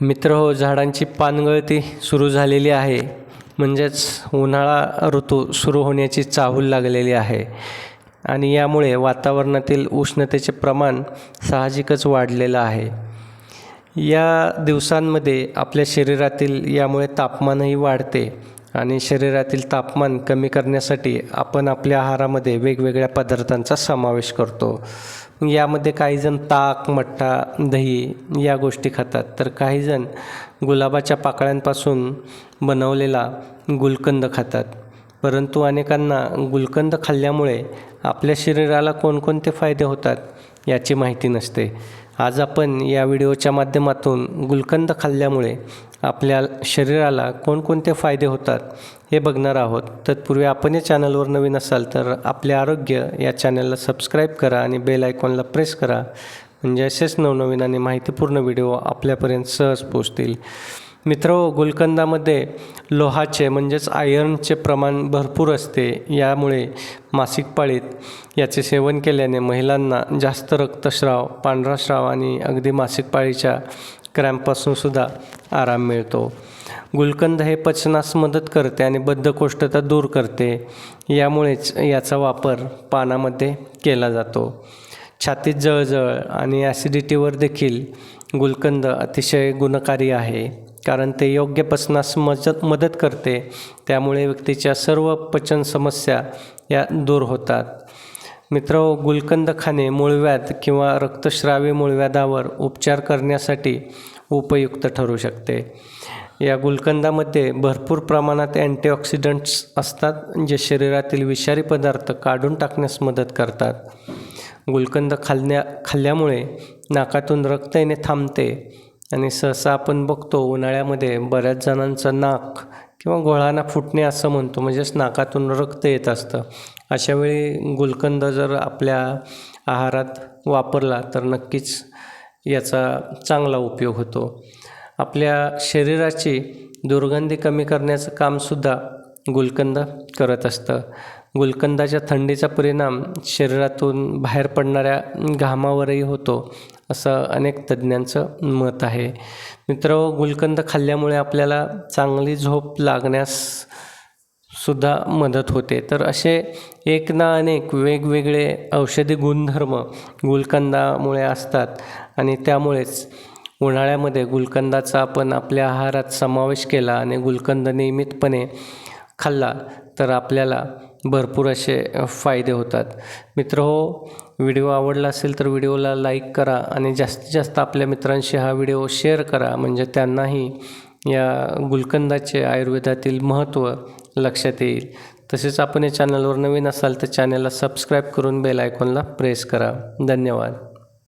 मित्र हो झाडांची पानगळती सुरू झालेली आहे. म्हणजेच उन्हाळा ऋतू सुरू होण्याची चाहूल लागलेली आहे. आणि यामुळे वातावरणातील उष्णतेचे प्रमाण साहजिकच वाढलेलं आहे. या दिवसांमध्ये आपल्या शरीरातील यामुळे तापमानही वाढते. आणि शरीरातील तापमान कमी करण्यासाठी आपण आपल्या आहारामध्ये वेगवेगळ्या पदार्थांचा समावेश करतो. यामध्ये काहीजण ताक मठ्ठा दही या गोष्टी खातात. तर काहीजण गुलाबाच्या पाकळ्यांपासून बनवलेला गुलकंद खातात. परंतु अनेकांना गुलकंद खाल्ल्यामुळे आपल्या शरीराला कोणकोणते फायदे होतात याची माहिती नसते. आज आपण या व्हिडिओच्या माध्यमातून गुलकंद खाल्ल्यामुळे आपल्या शरीराला कोणकोणते फायदे होतात हे बघणार आहोत. तत्पूर्वी आपण या चॅनलवर नवीन असाल तर आपले आरोग्य या चॅनलला सबस्क्राईब करा आणि बेल आयकॉनला प्रेस करा. म्हणजे असेच नवनवीन आणि माहितीपूर्ण व्हिडिओ आपल्यापर्यंत सहज पोचतील मित्र गुलकंदामध्ये लोहाचे म्हणजेच आयर्नचे प्रमाण भरपूर असते. यामुळे मासिक पाळीत याचे सेवन केल्याने महिलांना जास्त रक्तस्राव पांढरा स्राव आणि अगदी मासिक पाळीच्या क्रॅम्पपासून सुद्धा आराम मिळतो. गुलकंद हे पचनास मदत करते आणि बद्धकोष्ठता दूर करते. यामुळेच याचा वापर पानामध्ये केला जातो. छातीत जळजळ आणि ॲसिडिटीवर देखील गुलकंद अतिशय गुणकारी आहे. कारण ते योग्य पचनास मजत मदत करते. त्यामुळे व्यक्तीच्या सर्व पचन समस्या या दूर होतात. मित्र गुलकंद खाणे मूळव्याध किंवा रक्तश्रावी मूळव्याधावर उपचार करण्यासाठी उपयुक्त ठरू शकते. या गुलकंदामध्ये भरपूर प्रमाणात अँटीऑक्सिडंट्स असतात जे शरीरातील विषारी पदार्थ काढून टाकण्यास मदत करतात. गुलकंद खाल्ल्या खाल्ल्यामुळे नाकातून रक्त येणे थांबते. आणि सहसा आपण बघतो उन्हाळ्यामध्ये बऱ्याच जणांचं नाक किंवा घोळाना फुटणे असं म्हणतो म्हणजेच नाकातून रक्त येत असतं. अशावेळी गुलकंद जर आपल्या आहारात वापरला तर नक्कीच याचा चांगला उपयोग होतो. आपल्या शरीराची दुर्गंधी कमी करण्याचं कामसुद्धा गुलकंद करत असतं. गुलकंदाच्या थंडीचा परिणाम शरीरातून बाहेर पडणाऱ्या घामावरही होतो असं अनेक तज्ज्ञांचं मत आहे. मित्र गुलकंद खाल्ल्यामुळे आपल्याला चांगली झोप लागण्यास सुद्धा मदत होते. तर असे एक ना अनेक वेगवेगळे औषधी गुणधर्म गुलकंदामुळे असतात आणि त्यामुळेच उन्हाळ्यामध्ये गुलकंदाचा आपण आपल्या आहारात समावेश केला आणि गुलकंद नियमितपणे खाल्ला तर आपल्याला भरपूर असे फायदे होतात. मित्र हो व्हिडिओ आवडला असेल तर व्हिडिओला लाईक करा आणि जास्तीत जास्त आपल्या मित्रांशी हा व्हिडिओ शेअर करा. म्हणजे त्यांनाही या गुलकंदाचे आयुर्वेदातील महत्त्व लक्षात येईल. तसेच आपण या चॅनलवर नवीन असाल तर चॅनलला सबस्क्राईब करून बेल आयकॉनला प्रेस करा. धन्यवाद.